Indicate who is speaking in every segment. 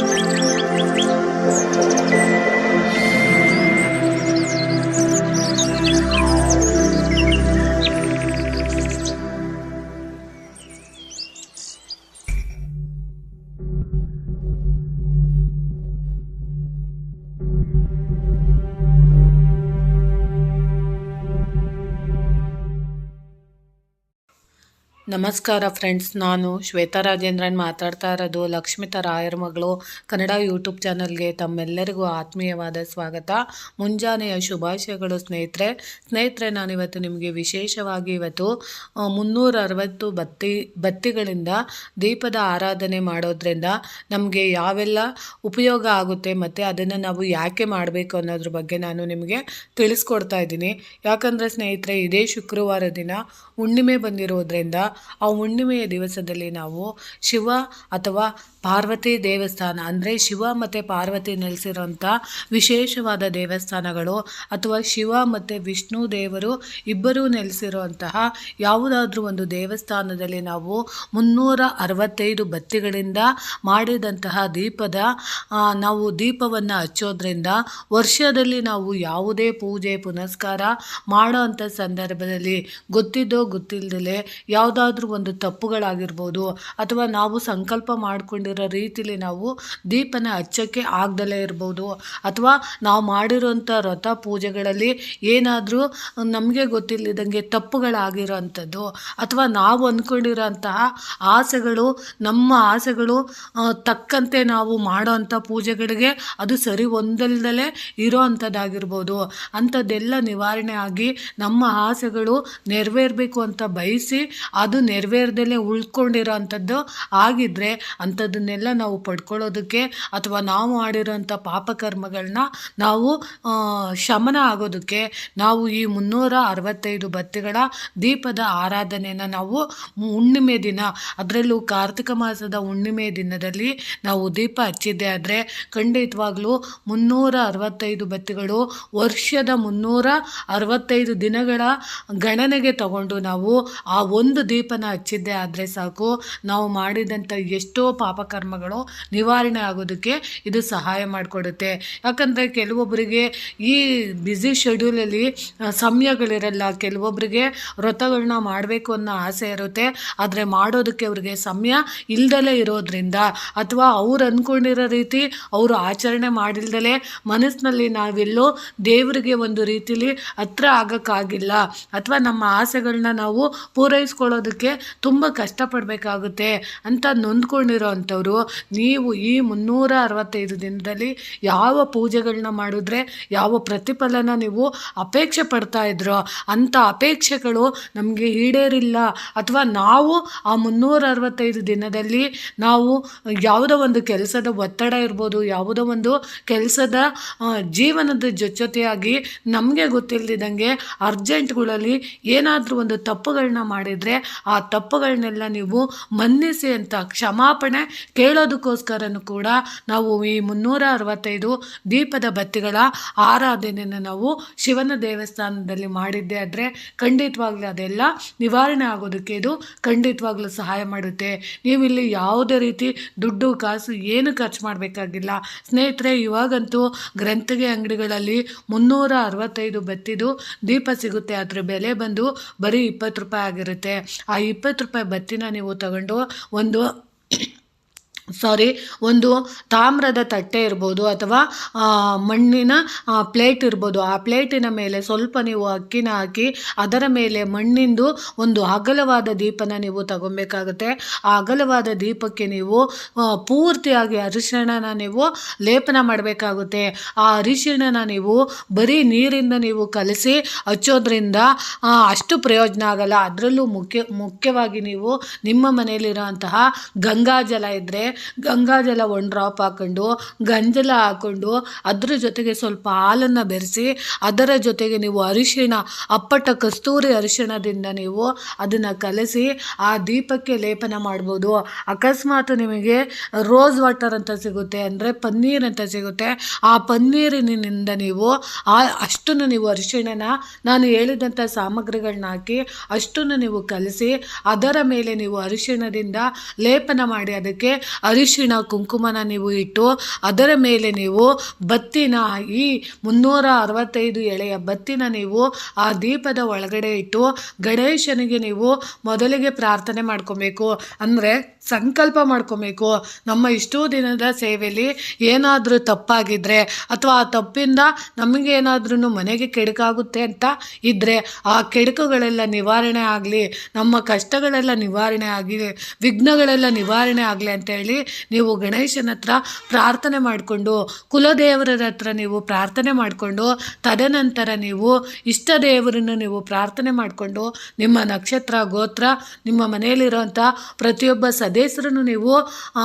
Speaker 1: Thank you. ನಮಸ್ಕಾರ friends, ನಾನು ಶ್ವೇತಾ ರಾಜೇಂದ್ರನ್ ಮಾತಾಡ್ತಾ ಇರೋದು ಲಕ್ಷ್ಮಿತಾ ರಾಯರ ಮಗಳು, ಕನ್ನಡ ಯೂಟ್ಯೂಬ್ ಚಾನಲ್ಗೆ ತಮ್ಮೆಲ್ಲರಿಗೂ ಆತ್ಮೀಯವಾದ ಸ್ವಾಗತ. ಮುಂಜಾನೆಯ ಶುಭಾಶಯಗಳು ಸ್ನೇಹಿತರೆ. ಸ್ನೇಹಿತರೆ, ನಾನಿವತ್ತು ನಿಮಗೆ ವಿಶೇಷವಾಗಿ ಇವತ್ತು ಮುನ್ನೂರ ಅರವತ್ತು ಬತ್ತಿ, ಬತ್ತಿಗಳಿಂದ ದೀಪದ ಆರಾಧನೆ ಮಾಡೋದ್ರಿಂದ ನಮಗೆ ಯಾವೆಲ್ಲ ಉಪಯೋಗ ಆಗುತ್ತೆ, ಮತ್ತು ಅದನ್ನು ನಾವು ಯಾಕೆ ಮಾಡಬೇಕು ಅನ್ನೋದ್ರ ಬಗ್ಗೆ ನಾನು ನಿಮಗೆ ತಿಳಿಸ್ಕೊಡ್ತಾ ಇದ್ದೀನಿ. ಯಾಕಂದರೆ ಸ್ನೇಹಿತರೆ, ಇದೇ ಶುಕ್ರವಾರ ದಿನ ಹುಣ್ಣಿಮೆ ಬಂದಿರೋದ್ರಿಂದ ಆ ಹುಣ್ಣಿಮೆಯ ದಿವಸದಲ್ಲಿ ನಾವು ಶಿವ ಅಥವಾ ಪಾರ್ವತಿ ದೇವಸ್ಥಾನ, ಅಂದರೆ ಶಿವ ಮತ್ತು ಪಾರ್ವತಿ ನೆಲೆಸಿರೋಂಥ ವಿಶೇಷವಾದ ದೇವಸ್ಥಾನಗಳು ಅಥವಾ ಶಿವ ಮತ್ತು ವಿಷ್ಣು ದೇವರು ಇಬ್ಬರೂ ನೆಲೆಸಿರುವಂತಹ ಯಾವುದಾದ್ರೂ ಒಂದು ದೇವಸ್ಥಾನದಲ್ಲಿ ನಾವು ಮುನ್ನೂರ ಅರವತ್ತೈದು ಬತ್ತಿಗಳಿಂದ ಮಾಡಿದಂತಹ ದೀಪದ ನಾವು ದೀಪವನ್ನು ಹಚ್ಚೋದ್ರಿಂದ ವರ್ಷದಲ್ಲಿ ನಾವು ಯಾವುದೇ ಪೂಜೆ ಪುನಸ್ಕಾರ ಮಾಡೋ ಸಂದರ್ಭದಲ್ಲಿ ಗೊತ್ತಿದ್ದೋ ಗೊತ್ತಿಲ್ಲದಲೇ ಯಾವುದಾದ್ರೂ ಒಂದು ತಪ್ಪುಗಳಾಗಿರ್ಬೋದು ಅಥವಾ ನಾವು ಸಂಕಲ್ಪ ಮಾಡಿಕೊಂಡಿರೋ ರೀತಿಲಿ ನಾವು ದೀಪನ ಹಚ್ಚೋಕ್ಕೆ ಆಗ್ದಲೇ ಇರ್ಬೋದು ಅಥವಾ ನಾವು ಮಾಡಿರೋಂಥ ವ್ರತ ಪೂಜೆಗಳಲ್ಲಿ ಏನಾದರೂ ನಮಗೆ ಗೊತ್ತಿಲ್ಲದಂಗೆ ತಪ್ಪುಗಳಾಗಿರೋವಂಥದ್ದು ಅಥವಾ ನಾವು ಅಂದ್ಕೊಂಡಿರೋಂತಹ ಆಸೆಗಳು, ನಮ್ಮ ಆಸೆಗಳು ತಕ್ಕಂತೆ ನಾವು ಮಾಡೋ ಅಂಥ ಪೂಜೆಗಳಿಗೆ ಅದು ಸರಿ ಹೊಂದಲ್ದಲೇ ಇರೋ ಅಂಥದ್ದಾಗಿರ್ಬೋದು ಅಂಥದ್ದೆಲ್ಲ ನಿವಾರಣೆ ಆಗಿ ನಮ್ಮ ಆಸೆಗಳು ನೆರವೇರಬೇಕು ಅಂತ ಬಯಸಿ ಅದು ನೆರವೇರ್ದಲೇ ಉಳ್ಕೊಂಡಿರೋ ಅಂಥದ್ದು ಆಗಿದ್ದರೆ ಅಂಥದ್ದನ್ನೆಲ್ಲ ನಾವು ಪಡ್ಕೊಳ್ಳೋದಕ್ಕೆ ಅಥವಾ ನಾವು ಮಾಡಿರೋಂಥ ಪಾಪಕರ್ಮಗಳನ್ನ ನಾವು ಶಮನ ಆಗೋದಕ್ಕೆ ನಾವು ಈ ಮುನ್ನೂರ ಅರವತ್ತೈದು ಬತ್ತಿಗಳ ದೀಪದ ಆರಾಧನೆಯನ್ನು ನಾವು ಹುಣ್ಣಿಮೆ ದಿನ, ಅದರಲ್ಲೂ ಕಾರ್ತಿಕ ಮಾಸದ ಹುಣ್ಣಿಮೆ ದಿನದಲ್ಲಿ ನಾವು ದೀಪ ಹಚ್ಚಿದ್ದೆ ಆದರೆ ಖಂಡಿತವಾಗ್ಲೂ ಮುನ್ನೂರ ಅರವತ್ತೈದು ಬತ್ತಿಗಳು ವರ್ಷದ ಮುನ್ನೂರ ಅರವತ್ತೈದು ದಿನಗಳ ಗಣನೆಗೆ ತಗೊಂಡು ನಾವು ಆ ಒಂದು ದೀಪನ ಹಚ್ಚಿದ್ದೆ ಆದರೆ ಸಾಕು. ನಾವು ಮಾಡಿದಂಥ ಎಷ್ಟೋ ಪಾಪಕರ್ಮಗಳು ನಿವಾರಣೆ ಆಗೋದಕ್ಕೆ ಇದು ಸಹಾಯ ಮಾಡಿಕೊಡುತ್ತೆ. ಯಾಕಂದರೆ ಕೆಲವೊಬ್ಬರಿಗೆ ಈ ಬ್ಯುಸಿ ಶೆಡ್ಯೂಲಲ್ಲಿ ಸಮಯಗಳಿರಲ್ಲ. ಕೆಲವೊಬ್ಬರಿಗೆ ವ್ರತಗಳನ್ನ ಮಾಡಬೇಕು ಅನ್ನೋ ಆಸೆ ಇರುತ್ತೆ. ಆದರೆ ಮಾಡೋದಕ್ಕೆ ಅವರಿಗೆ ಸಮಯ ಇಲ್ದಲೇ ಇರೋದ್ರಿಂದ ಅಥವಾ ಅವ್ರು ಅಂದ್ಕೊಂಡಿರೋ ರೀತಿ ಅವರು ಆಚರಣೆ ಮಾಡಿಲ್ದಲೇ ಮನಸ್ಸಿನಲ್ಲಿ ನಾವೆಲ್ಲೋ ದೇವರಿಗೆ ಒಂದು ರೀತಿಲಿ ಹತ್ರ ಆಗೋಕ್ಕಾಗಿಲ್ಲ. ಅಥವಾ ನಮ್ಮ ಆಸೆಗಳನ್ನ ನಾವು ಪೂರೈಸ್ಕೊಳ್ಳೋದಕ್ಕೆ ತುಂಬ ಕಷ್ಟಪಡಬೇಕಾಗುತ್ತೆ ಅಂತ ನೊಂದ್ಕೊಂಡಿರೋ ಅಂಥವ್ರು, ನೀವು ಈ ಮುನ್ನೂರ ಅರವತ್ತೈದು ದಿನದಲ್ಲಿ ಯಾವ ಪೂಜೆಗಳನ್ನ ಮಾಡಿದ್ರೆ, ಯಾವ ಪ್ರತಿಫಲನ ನೀವು ಅಪೇಕ್ಷೆ ಪಡ್ತಾ ಇದ್ರೋ, ಅಂಥ ಅಪೇಕ್ಷೆಗಳು ನಮಗೆ ಈಡೇರಿಲ್ಲ. ಅಥವಾ ನಾವು ಆ ಮುನ್ನೂರ ಅರವತ್ತೈದು ದಿನದಲ್ಲಿ ನಾವು ಯಾವುದೋ ಒಂದು ಕೆಲಸದ ಒತ್ತಡ ಇರ್ಬೋದು, ಯಾವುದೋ ಒಂದು ಕೆಲಸದ ಜೀವನದ ಜೊತೆಯಾಗಿ ನಮಗೆ ಗೊತ್ತಿಲ್ಲದಿದ್ದಂಗೆ ಅರ್ಜೆಂಟ್ಗಳಲ್ಲಿ ಏನಾದರೂ ಒಂದು ತಪ್ಪುಗಳನ್ನ ಮಾಡಿದರೆ ತಪ್ಪುಗಳನ್ನೆಲ್ಲ ನೀವು ಮನ್ನಿಸಿ ಅಂತ ಕ್ಷಮಾಪಣೆ ಕೇಳೋದಕ್ಕೋಸ್ಕರನೂ ಕೂಡ ನಾವು ಈ ಮುನ್ನೂರ ಅರವತ್ತೈದು ದೀಪದ ಬತ್ತಿಗಳ ಆರಾಧನೆಯನ್ನು ನಾವು ಶಿವನ ದೇವಸ್ಥಾನದಲ್ಲಿ ಮಾಡಿದ್ದೆ ಆದರೆ ಖಂಡಿತವಾಗ್ಲೂ ಅದೆಲ್ಲ ನಿವಾರಣೆ ಆಗೋದಕ್ಕೆ ಇದು ಖಂಡಿತವಾಗ್ಲೂ ಸಹಾಯ ಮಾಡುತ್ತೆ. ನೀವು ಇಲ್ಲಿ ಯಾವುದೇ ರೀತಿ ದುಡ್ಡು, ಕಾಸು ಏನು ಖರ್ಚು ಮಾಡಬೇಕಾಗಿಲ್ಲ. ಸ್ನೇಹಿತರೆ, ಇವಾಗಂತೂ ಗ್ರಂಥಿಗೆ ಅಂಗಡಿಗಳಲ್ಲಿ ಮುನ್ನೂರ ಅರವತ್ತೈದು ಬತ್ತಿದು ದೀಪ ಸಿಗುತ್ತೆ. ಅದರ ಬೆಲೆ ಬಂದು ಬರೀ ಇಪ್ಪತ್ತು ರೂಪಾಯಿ ಆಗಿರುತ್ತೆ. ಆ ಇಪ್ಪತ್ತು ರೂಪಾಯಿ ಬತ್ತಿನ ನೀವು ತಗೊಂಡು ಒಂದು ಸಾರಿ ಒಂದು ತಾಮ್ರದ ತಟ್ಟೆ ಇರ್ಬೋದು ಅಥವಾ ಮಣ್ಣಿನ ಪ್ಲೇಟ್ ಇರ್ಬೋದು. ಆ ಪ್ಲೇಟಿನ ಮೇಲೆ ಸ್ವಲ್ಪ ನೀವು ಅಕ್ಕಿನ ಹಾಕಿ, ಅದರ ಮೇಲೆ ಮಣ್ಣಿಂದು ಒಂದು ಅಗಲವಾದ ದೀಪನ ನೀವು ತಗೊಬೇಕಾಗುತ್ತೆ. ಆ ಅಗಲವಾದ ದೀಪಕ್ಕೆ ನೀವು ಪೂರ್ತಿಯಾಗಿ ಅರಿಶಿಣನ ನೀವು ಲೇಪನ ಮಾಡಬೇಕಾಗುತ್ತೆ. ಆ ಅರಿಶಿಣನ ನೀವು ಬರೀ ನೀರಿಂದ ನೀವು ಕಲಸಿ ಹಚ್ಚೋದ್ರಿಂದ ಅಷ್ಟು ಪ್ರಯೋಜನ ಆಗಲ್ಲ. ಅದರಲ್ಲೂ ಮುಖ್ಯ, ಮುಖ್ಯವಾಗಿ ನೀವು ನಿಮ್ಮ ಮನೆಯಲ್ಲಿರೋಂತಹ ಗಂಗಾಜಲ ಇದ್ದರೆ ಗಂಗಾಜಲ ಒನ್ ಡ್ರಾಪ್ ಹಾಕ್ಕೊಂಡು ಗಂಜಲ ಹಾಕ್ಕೊಂಡು ಅದರ ಜೊತೆಗೆ ಸ್ವಲ್ಪ ಹಾಲನ್ನು ಬೆರೆಸಿ, ಅದರ ಜೊತೆಗೆ ನೀವು ಅರಿಶಿಣ, ಅಪ್ಪಟ ಕಸ್ತೂರಿ ಅರಿಶಿಣದಿಂದ ನೀವು ಅದನ್ನು ಕಲಸಿ ಆ ದೀಪಕ್ಕೆ ಲೇಪನ ಮಾಡ್ಬೋದು. ಅಕಸ್ಮಾತ್ ನಿಮಗೆ ರೋಸ್ ವಾಟರ್ ಅಂತ ಸಿಗುತ್ತೆ ಅಂದರೆ ಪನ್ನೀರ್ ಅಂತ ಸಿಗುತ್ತೆ. ಆ ಪನ್ನೀರಿನಿಂದ ನೀವು ಆ ಅಷ್ಟನ್ನು ನೀವು ಅರಿಶಿಣನ, ನಾನು ಹೇಳಿದಂಥ ಸಾಮಗ್ರಿಗಳನ್ನ ಹಾಕಿ ಅಷ್ಟನ್ನು ನೀವು ಕಲಸಿ ಅದರ ಮೇಲೆ ನೀವು ಅರಿಶಿಣದಿಂದ ಲೇಪನ ಮಾಡಿ ಅದಕ್ಕೆ ಅರಿಶಿಣ ಕುಂಕುಮನ ನೀವು ಇಟ್ಟು ಅದರ ಮೇಲೆ ನೀವು ಬತ್ತಿನ ಈ ಮುನ್ನೂರ ಅರವತ್ತೈದು ಎಳೆಯ ಬತ್ತಿನ ನೀವು ಆ ದೀಪದ ಒಳಗಡೆ ಇಟ್ಟು ಗಣೇಶನಿಗೆ ನೀವು ಮೊದಲಿಗೆ ಪ್ರಾರ್ಥನೆ ಮಾಡ್ಕೊಬೇಕು. ಅಂದರೆ ಸಂಕಲ್ಪ ಮಾಡ್ಕೊಬೇಕು. ನಮ್ಮ ಇಷ್ಟೋ ದಿನದ ಸೇವೆಯಲ್ಲಿ ಏನಾದರೂ ತಪ್ಪಾಗಿದ್ದರೆ ಅಥವಾ ಆ ತಪ್ಪಿಂದ ನಮಗೇನಾದ್ರೂ ಮನೆಗೆ ಕೆಡುಕಾಗುತ್ತೆ ಅಂತ ಇದ್ದರೆ ಆ ಕೆಡುಕುಗಳೆಲ್ಲ ನಿವಾರಣೆ ಆಗಲಿ, ನಮ್ಮ ಕಷ್ಟಗಳೆಲ್ಲ ನಿವಾರಣೆ ಆಗಲಿ, ವಿಘ್ನಗಳೆಲ್ಲ ನಿವಾರಣೆ ಆಗಲಿ ಅಂತೇಳಿ ನೀವು ಗಣೇಶನ ಹತ್ರ ಪ್ರಾರ್ಥನೆ ಮಾಡಿಕೊಂಡು ಕುಲದೇವರ ಹತ್ರ ನೀವು ಪ್ರಾರ್ಥನೆ ಮಾಡಿಕೊಂಡು, ತದನಂತರ ನೀವು ಇಷ್ಟ ದೇವರನ್ನು ನೀವು ಪ್ರಾರ್ಥನೆ ಮಾಡಿಕೊಂಡು, ನಿಮ್ಮ ನಕ್ಷತ್ರ, ಗೋತ್ರ, ನಿಮ್ಮ ಮನೆಯಲ್ಲಿರುವಂಥ ಪ್ರತಿಯೊಬ್ಬ ಸದಸ್ಯರನ್ನು ನೀವು ಆ,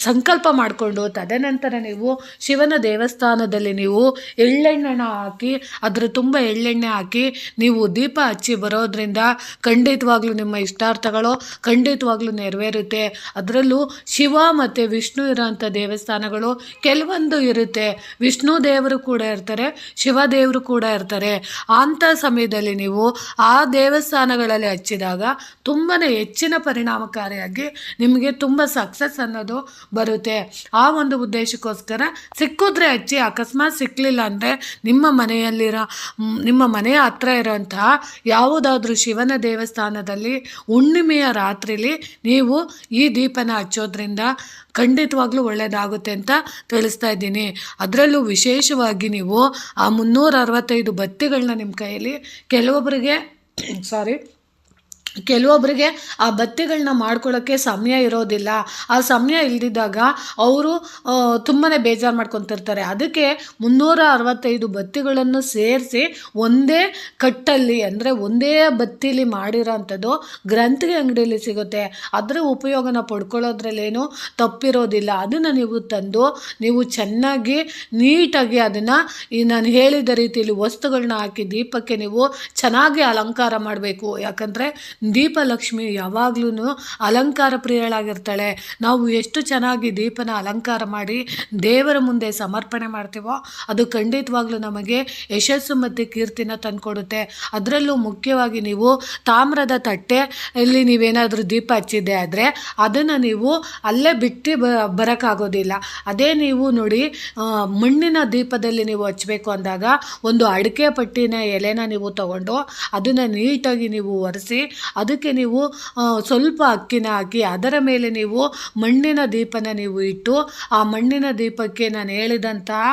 Speaker 1: ಸಂಕಲ್ಪ ಮಾಡಿಕೊಂಡು, ತದನಂತರ ನೀವು ಶಿವನ ದೇವಸ್ಥಾನದಲ್ಲಿ ನೀವು ಎಳ್ಳೆಣ್ಣೆನ ಹಾಕಿ, ಅದರ ತುಂಬ ಎಳ್ಳೆಣ್ಣೆ ಹಾಕಿ, ನೀವು ದೀಪ ಹಚ್ಚಿ ಬರೋದ್ರಿಂದ ಖಂಡಿತವಾಗ್ಲೂ ನಿಮ್ಮ ಇಷ್ಟಾರ್ಥಗಳು ಖಂಡಿತವಾಗ್ಲೂ ನೆರವೇರುತ್ತೆ. ಅದರಲ್ಲೂ ಶಿವ ಮತ್ತು ವಿಷ್ಣು ಇರೋಂಥ ದೇವಸ್ಥಾನಗಳು ಕೆಲವೊಂದು ಇರುತ್ತೆ. ವಿಷ್ಣು ದೇವರು ಕೂಡ ಇರ್ತಾರೆ, ಶಿವ ದೇವರು ಕೂಡ ಇರ್ತಾರೆ. ಅಂಥ ಸಮಯದಲ್ಲಿ ನೀವು ಆ ದೇವಸ್ಥಾನಗಳಲ್ಲಿ ಹಚ್ಚಿದಾಗ ತುಂಬಾ ಹೆಚ್ಚಿನ ಪರಿಣಾಮಕಾರಿಯಾಗಿ ನಿಮಗೆ ತುಂಬ ಸಕ್ಸಸ್ ಅನ್ನೋದು ಬರುತ್ತೆ. ಆ ಒಂದು ಉದ್ದೇಶಕ್ಕೋಸ್ಕರ ಸಿಕ್ಕಿದ್ರೆ ಹಚ್ಚಿ ಅಕಸ್ಮಾತ್ ಸಿಕ್ಕಲಿಲ್ಲ ಅಂದರೆ ನಿಮ್ಮ ಮನೆಯಲ್ಲಿರೋ ನಿಮ್ಮ ಮನೆಯ ಹತ್ರ ಇರೋಂತಹ ಯಾವುದಾದ್ರೂ ಶಿವನ ದೇವಸ್ಥಾನದಲ್ಲಿ ಹುಣ್ಣಿಮೆಯ ರಾತ್ರಿಲಿ ನೀವು ಈ ದೀಪನ ಹಚ್ಚೋದ್ರಿಂದ ಖಂಡಿತವಾಗ್ಲೂ ಒಳ್ಳೆಯದಾಗುತ್ತೆ ಅಂತ ತಿಳಿಸ್ತಾ ಇದ್ದೀನಿ. ಅದರಲ್ಲೂ ವಿಶೇಷವಾಗಿ ನೀವು ಆ ಮುನ್ನೂರ ಅರವತ್ತೈದು ಬತ್ತಿಗಳನ್ನ ನಿಮ್ಮ ಕೈಯಲ್ಲಿ ಕೆಲವೊಬ್ಬರಿಗೆ ಸಾರಿ ಕೆಲವೊಬ್ಬರಿಗೆ ಆ ಬತ್ತಿಗಳನ್ನ ಮಾಡ್ಕೊಳ್ಳೋಕ್ಕೆ ಸಮಯ ಇರೋದಿಲ್ಲ. ಆ ಸಮಯ ಇಲ್ದಿದ್ದಾಗ ಅವರು ತುಂಬಾ ಬೇಜಾರು ಮಾಡ್ಕೊತಿರ್ತಾರೆ. ಅದಕ್ಕೆ ಮುನ್ನೂರ ಅರವತ್ತೈದು ಬತ್ತಿಗಳನ್ನು ಸೇರಿಸಿ ಒಂದೇ ಕಟ್ಟಲ್ಲಿ, ಅಂದರೆ ಒಂದೇ ಬತ್ತಿಲಿ ಮಾಡಿರೋ ಅಂಥದ್ದು ಗ್ರಂಥಿಗೆ ಅಂಗಡಿಯಲ್ಲಿ ಸಿಗುತ್ತೆ. ಅದರ ಉಪಯೋಗನ ಪಡ್ಕೊಳ್ಳೋದ್ರಲ್ಲೇನು ತಪ್ಪಿರೋದಿಲ್ಲ. ಅದನ್ನು ನೀವು ತಂದು, ನೀವು ಚೆನ್ನಾಗಿ, ನೀಟಾಗಿ ಅದನ್ನು ಈ ನಾನು ಹೇಳಿದ ರೀತಿಯಲ್ಲಿ ವಸ್ತುಗಳನ್ನ ಹಾಕಿ ದೀಪಕ್ಕೆ ನೀವು ಚೆನ್ನಾಗಿ ಅಲಂಕಾರ ಮಾಡಬೇಕು. ಯಾಕಂದರೆ ದೀಪಲಕ್ಷ್ಮಿ ಯಾವಾಗ್ಲೂ ಅಲಂಕಾರ ಪ್ರಿಯಳಾಗಿರ್ತಾಳೆ. ನಾವು ಎಷ್ಟು ಚೆನ್ನಾಗಿ ದೀಪನ ಅಲಂಕಾರ ಮಾಡಿ ದೇವರ ಮುಂದೆ ಸಮರ್ಪಣೆ ಮಾಡ್ತೀವೋ, ಅದು ಖಂಡಿತವಾಗ್ಲೂ ನಮಗೆ ಯಶಸ್ಸು ಮತ್ತು ಕೀರ್ತಿನ ತಂದುಕೊಡುತ್ತೆ. ಅದರಲ್ಲೂ ಮುಖ್ಯವಾಗಿ ನೀವು ತಾಮ್ರದ ತಟ್ಟೆ ಇಲ್ಲಿ ನೀವೇನಾದರೂ ದೀಪ ಹಚ್ಚಿದ್ದೆ ಆದರೆ ಅದನ್ನು ನೀವು ಅಲ್ಲೇ ಬಿಟ್ಟು ಬ, ಬರೋಕ್ಕಾಗೋದಿಲ್ಲ. ಅದೇ ನೀವು ನೋಡಿ ಮಣ್ಣಿನ ದೀಪದಲ್ಲಿ ನೀವು ಹಚ್ಚಬೇಕು ಅಂದಾಗ ಒಂದು ಅಡಿಕೆ ಪಟ್ಟಿನ ಎಲೆನ ನೀವು ತಗೊಂಡು ಅದನ್ನು ನೀಟಾಗಿ ನೀವು ಒರೆಸಿ ಅದಕ್ಕೆ ನೀವು ಸ್ವಲ್ಪ ಅಕ್ಕಿನ ಹಾಕಿ, ಅದರ ಮೇಲೆ ನೀವು ಮಣ್ಣಿನ ದೀಪನ ನೀವು ಇಟ್ಟು, ಆ ಮಣ್ಣಿನ ದೀಪಕ್ಕೆ ನಾನು ಹೇಳಿದಂತಹ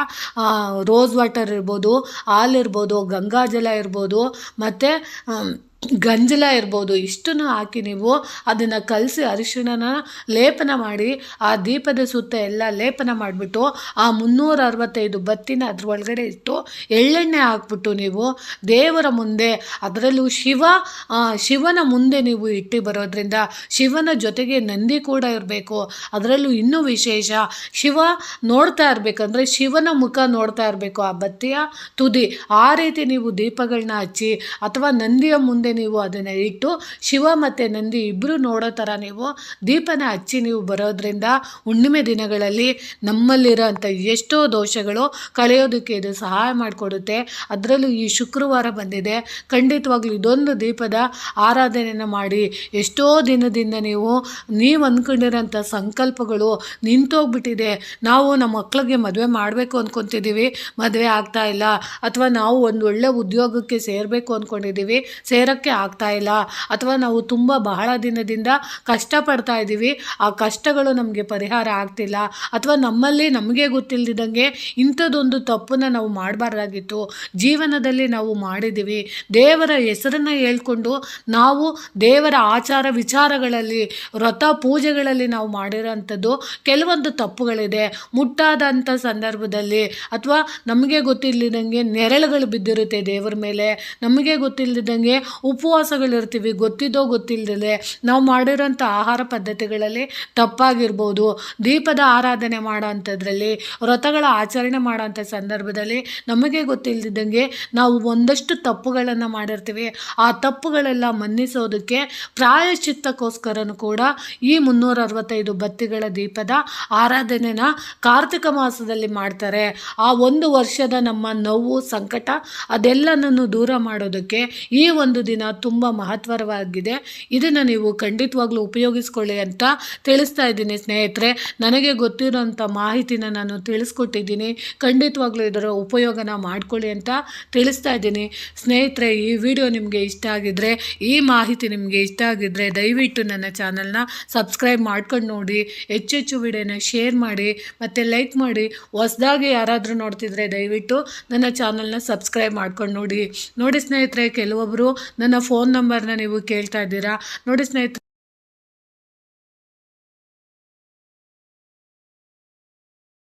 Speaker 1: ರೋಸ್ ವಾಟರ್ ಇರ್ಬೋದು ಹಾಲಿರ್ಬೋದು ಗಂಗಾಜಲ ಇರ್ಬೋದು, ಮತ್ತು ಗಂಜಲ ಇರ್ಬೋದು, ಇಷ್ಟನ್ನು ಹಾಕಿ ನೀವು ಅದನ್ನು ಕಲಸಿ ಅರಿಶಿಣನ ಲೇಪನ ಮಾಡಿ, ಆ ದೀಪದ ಸುತ್ತ ಎಲ್ಲ ಲೇಪನ ಮಾಡಿಬಿಟ್ಟು ಆ ಮುನ್ನೂರ ಅರವತ್ತೈದು ಬತ್ತಿನ ಒಳಗಡೆ ಇಟ್ಟು ಎಳ್ಳೆಣ್ಣೆ ಹಾಕ್ಬಿಟ್ಟು ನೀವು ದೇವರ ಮುಂದೆ, ಅದರಲ್ಲೂ ಶಿವ ಶಿವನ ಮುಂದೆ ನೀವು ಇಟ್ಟು ಬರೋದ್ರಿಂದ ಶಿವನ ಜೊತೆಗೆ ನಂದಿ ಕೂಡ ಇರಬೇಕು. ಅದರಲ್ಲೂ ಇನ್ನೂ ವಿಶೇಷ, ಶಿವ ನೋಡ್ತಾ ಇರಬೇಕಂದ್ರೆ ಶಿವನ ಮುಖ ನೋಡ್ತಾ ಇರಬೇಕು. ಆ ಬತ್ತಿಯ ತುದಿ, ಆ ರೀತಿ ನೀವು ದೀಪಗಳನ್ನ ಹಚ್ಚಿ ಅಥವಾ ನಂದಿಯ ಮುಂದೆ ನೀವು ಅದನ್ನು ಇಟ್ಟು ಶಿವ ಮತ್ತು ನಂದಿ ಇಬ್ಬರು ನೋಡೋ ಥರ ನೀವು ದೀಪನ ಹಚ್ಚಿ ನೀವು ಬರೋದ್ರಿಂದ ಹುಣ್ಣಿಮೆ ದಿನಗಳಲ್ಲಿ ನಮ್ಮಲ್ಲಿರೋಂಥ ಎಷ್ಟೋ ದೋಷಗಳು ಕಳೆಯೋದಕ್ಕೆ ಇದು ಸಹಾಯ ಮಾಡಿಕೊಡುತ್ತೆ. ಅದರಲ್ಲೂ ಈ ಶುಕ್ರವಾರ ಬಂದಿದೆ. ಖಂಡಿತವಾಗ್ಲೂ ಇದೊಂದು ದೀಪದ ಆರಾಧನೆಯನ್ನು ಮಾಡಿ ಎಷ್ಟೋ ದಿನದಿಂದ ನೀವು ನೀವು ಅಂದ್ಕೊಂಡಿರೋಂಥ ಸಂಕಲ್ಪಗಳು ನಿಂತೋಗ್ಬಿಟ್ಟಿದೆ. ನಾವು ನಮ್ಮ ಮಕ್ಕಳಿಗೆ ಮದುವೆ ಮಾಡಬೇಕು ಅಂದ್ಕೊತಿದ್ದೀವಿ ಮದುವೆ ಆಗ್ತಾ ಇಲ್ಲ. ಅಥವಾ ನಾವು ಒಂದು ಒಳ್ಳೆ ಉದ್ಯೋಗಕ್ಕೆ ಸೇರಬೇಕು ಅಂದ್ಕೊಂಡಿದ್ದೀವಿ ಸೇರೋಕ್ಕೆ ಆಗ್ತಾ ಇಲ್ಲ ಅಥವಾ ನಾವು ತುಂಬ ಬಹಳ ದಿನದಿಂದ ಕಷ್ಟಪಡ್ತಾ ಇದ್ದೀವಿ ಆ ಕಷ್ಟಗಳು ನಮಗೆ ಪರಿಹಾರ ಆಗ್ತಿಲ್ಲ ಅಥವಾ ನಮ್ಮಲ್ಲಿ ನಮಗೆ ಗೊತ್ತಿಲ್ಲದಿದ್ದಂಗೆ ಇಂಥದ್ದೊಂದು ತಪ್ಪನ್ನು ನಾವು ಮಾಡಬಾರ್ದಾಗಿತ್ತು. ಜೀವನದಲ್ಲಿ ನಾವು ಮಾಡಿದ್ದೀವಿ ದೇವರ ಹೆಸರನ್ನು ಹೇಳ್ಕೊಂಡು ನಾವು ದೇವರ ಆಚಾರ ವಿಚಾರಗಳಲ್ಲಿ, ವ್ರತ ಪೂಜೆಗಳಲ್ಲಿ ನಾವು ಮಾಡಿರೋಂಥದ್ದು ಕೆಲವೊಂದು ತಪ್ಪುಗಳಿದೆ. ಮುಟ್ಟಾದಂಥ ಸಂದರ್ಭದಲ್ಲಿ ಅಥವಾ ನಮಗೆ ಗೊತ್ತಿಲ್ಲದಂಗೆ ನೆರಳುಗಳು ಬಿದ್ದಿರುತ್ತೆ ದೇವರ ಮೇಲೆ. ನಮಗೆ ಗೊತ್ತಿಲ್ಲದಂಗೆ ಉಪವಾಸಗಳಿರ್ತೀವಿ, ಗೊತ್ತಿದ್ದೋ ಗೊತ್ತಿಲ್ಲದೆ ನಾವು ಮಾಡಿರೋಂಥ ಆಹಾರ ಪದ್ಧತಿಗಳಲ್ಲಿ ತಪ್ಪಾಗಿರ್ಬೋದು. ದೀಪದ ಆರಾಧನೆ ಮಾಡೋ ಅಂಥದ್ರಲ್ಲಿ ವ್ರತಗಳ ಆಚರಣೆ ಮಾಡೋಂಥ ಸಂದರ್ಭದಲ್ಲಿ ನಮಗೆ ಗೊತ್ತಿಲ್ಲದಿದ್ದಂಗೆ ನಾವು ಒಂದಷ್ಟು ತಪ್ಪುಗಳನ್ನು ಮಾಡಿರ್ತೀವಿ. ಆ ತಪ್ಪುಗಳೆಲ್ಲ ಮನ್ನಿಸೋದಕ್ಕೆ ಪ್ರಾಯಶ್ಚಿತ್ತಕ್ಕೋಸ್ಕರನೂ ಕೂಡ ಈ ಮುನ್ನೂರ ಅರವತ್ತೈದು ಬತ್ತಿಗಳ ದೀಪದ ಆರಾಧನೆನ ಕಾರ್ತಿಕ ಮಾಸದಲ್ಲಿ ಮಾಡ್ತಾರೆ. ಆ ಒಂದು ವರ್ಷದ ನಮ್ಮ ನೋವು, ಸಂಕಟ ಅದೆಲ್ಲನನ್ನು ದೂರ ಮಾಡೋದಕ್ಕೆ ಈ ಒಂದು ದಿನ ದಿನ ತುಂಬ ಮಹತ್ವರವಾಗಿದೆ. ಇದನ್ನು ನೀವು ಖಂಡಿತವಾಗ್ಲೂ ಉಪಯೋಗಿಸ್ಕೊಳ್ಳಿ ಅಂತ ತಿಳಿಸ್ತಾ ಇದ್ದೀನಿ ಸ್ನೇಹಿತರೆ. ನನಗೆ ಗೊತ್ತಿರೋಂಥ ಮಾಹಿತಿನ ನಾನು ತಿಳಿಸ್ಕೊಟ್ಟಿದ್ದೀನಿ. ಖಂಡಿತವಾಗ್ಲೂ ಇದರ ಉಪಯೋಗನ ಮಾಡ್ಕೊಳ್ಳಿ ಅಂತ ತಿಳಿಸ್ತಾ ಇದ್ದೀನಿ. ಸ್ನೇಹಿತರೆ, ಈ ವಿಡಿಯೋ ನಿಮಗೆ ಇಷ್ಟ ಆಗಿದ್ದರೆ ಈ ಮಾಹಿತಿ ನಿಮಗೆ ಇಷ್ಟ ಆಗಿದ್ದರೆ ದಯವಿಟ್ಟು ನನ್ನ ಚಾನಲ್ನ ಸಬ್ಸ್ಕ್ರೈಬ್ ಮಾಡ್ಕೊಂಡು ನೋಡಿ. ಹೆಚ್ಚೆಚ್ಚು ವಿಡಿಯೋನ ಶೇರ್ ಮಾಡಿ, ಮತ್ತು ಲೈಕ್ ಮಾಡಿ. ಹೊಸದಾಗಿ ಯಾರಾದರೂ ನೋಡ್ತಿದ್ರೆ ದಯವಿಟ್ಟು ನನ್ನ ಚಾನಲ್ನ ಸಬ್ಸ್ಕ್ರೈಬ್ ಮಾಡ್ಕೊಂಡು ನೋಡಿ. ನೋಡಿ ಸ್ನೇಹಿತರೆ ಕೆಲವೊಬ್ಬರು ನನ್ನ ಫೋನ್ ನಂಬರ್ನ ನೀವು ಕೇಳ್ತಾ ಇದ್ದೀರಾ? ನೋಡಿ ಸ್ನೇಹಿತರೆ